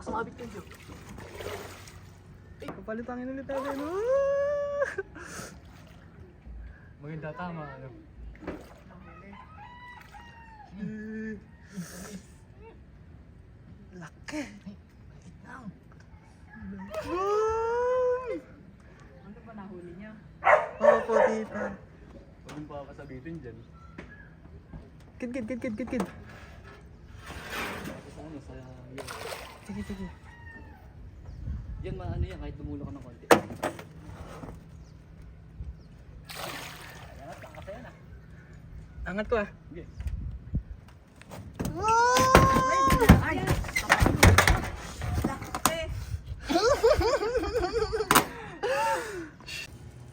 Baka sumabit ka dyan. Kapalitangin ulit natin. Maganda tama, ano? Laki. Lang. Boom! Ano ba nahuli niya? Opo, tita. Huwag yung pakakasabitin dyan. Kid, kid, kid, kid, kid, kid. Tapos ano, sa yun. Sige, sige. Yan, ma ano yan, kahit lumulo ka ng konti. Ayan, at kasi yan ah. Angat ko ah. Sige. Ay!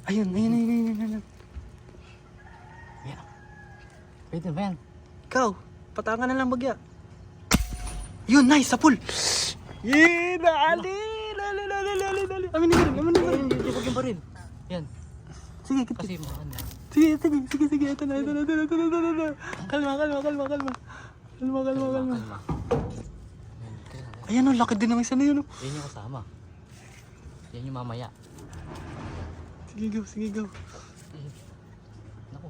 Ayun, ayun, ayun, ayun, ayun, ayun. Yan. Pwede ba yan? Ikaw, patangan na lang bagya. Yun, nice, sa pool. Yee, dali, dali, dali, dali, dali. Amin na rin, amin na. Hindi, huwag yung baril. Yan. Sige, kit. Kasi makan na. Sige, sige, sige, sige. Ito na, ito na, ito na, ito na, ito na. Kalma, kalma, kalma, kalma. Kalma, kalma, kalma. Ayan, oh, laki din ng isa na yun. oh. Yan yung kasama. Yan yung mamaya. Sige, go, sige, go. Naku.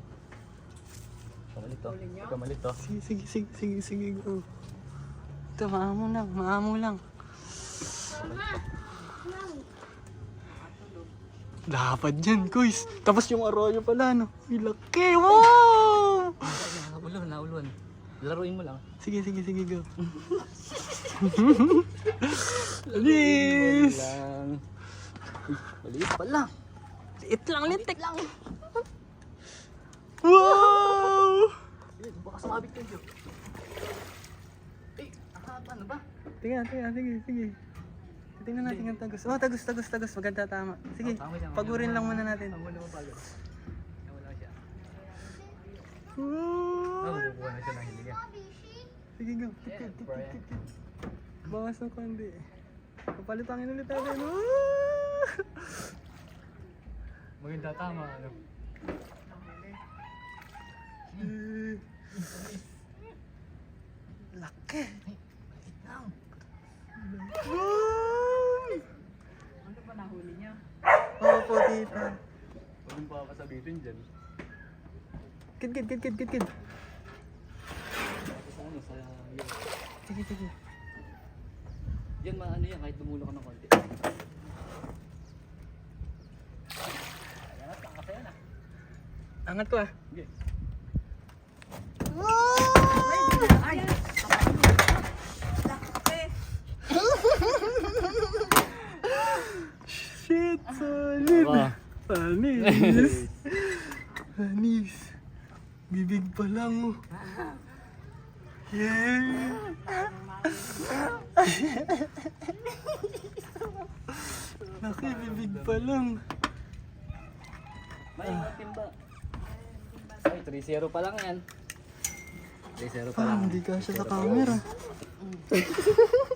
Kamalit to. Kamalit to. Sige, sige, sige, sige, sige, go. Ito, maamo lang, maamo lang. Dapat dyan, guys. Tapos yung arroyo pala, no? May laki, wow! Ay, Nauluan, nauluan. Laruin mo lang. Sige, sige, sige, go. Alis! Uy, maliit pala. Liit lang, litik lang. Wow! Baka sumabit ka dyan. Eh, nakahaba na ba? Tingnan, tingnan, sige, sige. Tingnan natin yung tagus. Oh, tagus, tagus, tagus. Maganda, tama. Sige, Oh, tama siya, pagurin lang muna natin. Ang wala mo pala. Nawala siya. Ah, makukuha na siya ng hilinga. Sige, go. Kit, kit, Brian. kit, kit. Bawas ng konti. Papalitangin ulit natin. Maganda tama, ano? Eh. Laki. Wow! Ano ba nahuli niya? Opo, tita. Huwag yung pakakasabitin dyan. Kid, kid, kid, kid, kid, kid. Tapos ano, sa yun. Sige, sige. Yan, ma ano yan, kahit lumulo ka ng konti. Ayan, at yan ah. Angat ko ah. Sige. Ay! Panis. Panis. Bibig pa lang oh. Yeah. Laki, bibig pa lang. May timba. Ay, 3-0 pa lang yan. 3-0 pa Ah, lang. hindi ka siya sa camera.